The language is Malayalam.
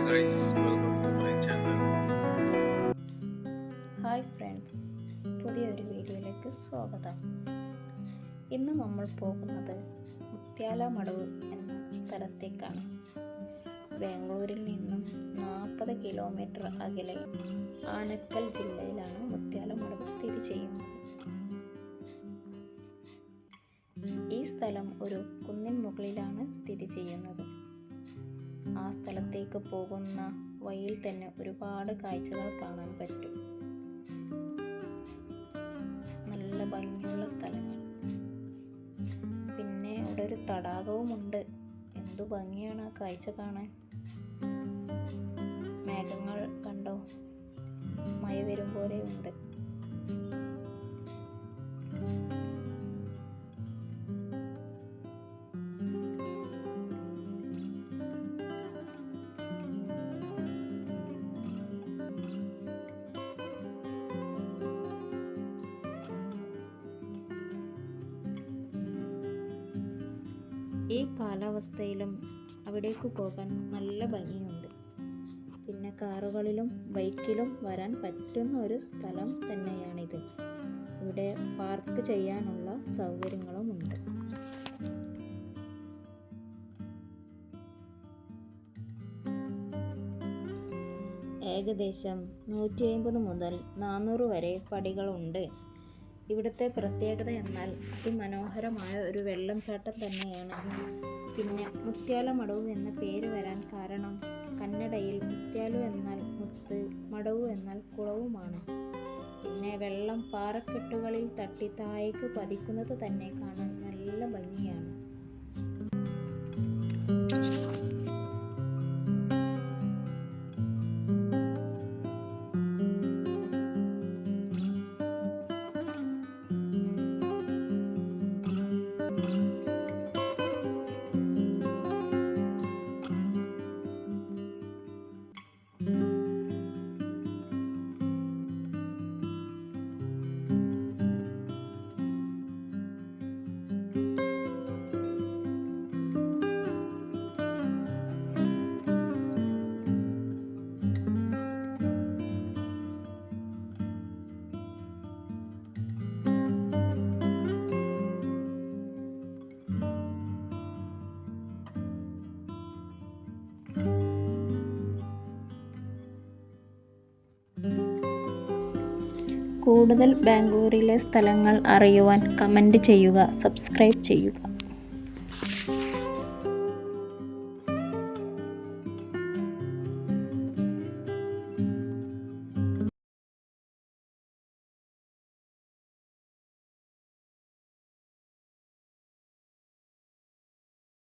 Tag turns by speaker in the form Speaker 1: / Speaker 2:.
Speaker 1: Channel.
Speaker 2: ഹായ് ഫ്രണ്ട്സ് പുതിയൊരു വീഡിയോയിലേക്ക് സ്വാഗതം. ഇന്ന് നമ്മൾ പോകുന്നത് മുത്യാല മടവ് എന്ന സ്ഥലത്തേക്കാണ്. ബാംഗ്ലൂരിൽ നിന്നും നാൽപ്പത് കിലോമീറ്റർ അകലെ ആനക്കൽ ജില്ലയിലാണ് മുത്യാല മടവ് സ്ഥിതി ചെയ്യുന്നത്. ഈ സ്ഥലം ഒരു കുന്നിൻ മുകളിലാണ് സ്ഥിതി ചെയ്യുന്നത്. ആ സ്ഥലത്തേക്ക് പോകുന്ന വഴിയിൽ തന്നെ ഒരുപാട് കാഴ്ചകൾ കാണാൻ പറ്റും. നല്ല ഭംഗിയുള്ള സ്ഥലങ്ങൾ. പിന്നെ അവിടെ ഒരു തടാകവുമുണ്ട്. എന്തു ഭംഗിയാണ് ആ കാഴ്ച കാണാൻ? ഈ കാലാവസ്ഥയിലും അവിടേക്ക് പോകാൻ നല്ല ഭംഗിയുണ്ട്. പിന്നെ കാറുകളിലും ബൈക്കിലും വരാൻ പറ്റുന്ന ഒരു സ്ഥലം തന്നെയാണിത്. ഇവിടെ പാർക്ക് ചെയ്യാനുള്ള സൗകര്യങ്ങളുമുണ്ട് ഏകദേശം നൂറ്റി അമ്പത് മുതൽ നാനൂറ് വരെ പടികളുണ്ട്. ഇവിടുത്തെ പ്രത്യേകത എന്നാൽ അതിമനോഹരമായ ഒരു വെള്ളംചാട്ടം തന്നെയാണ് പിന്നെ മുത്യാല മടവു എന്ന പേര് വരാൻ കാരണം കന്നഡയിൽ മുത്യാലു എന്നാൽ മുത്ത് മടവു എന്നാൽ കുളവുമാണ്. പിന്നെ വെള്ളം പാറക്കെട്ടുകളിൽ തട്ടി താഴേക്ക് പതിക്കുന്നത് തന്നെ കാണാൻ നല്ല ഭംഗിയാണ്. കൂടുതൽ ബാംഗ്ലൂരിലെ സ്ഥലങ്ങൾ അറിയുവാൻ കമന്റ് ചെയ്യുക സബ്സ്ക്രൈബ് ചെയ്യുക.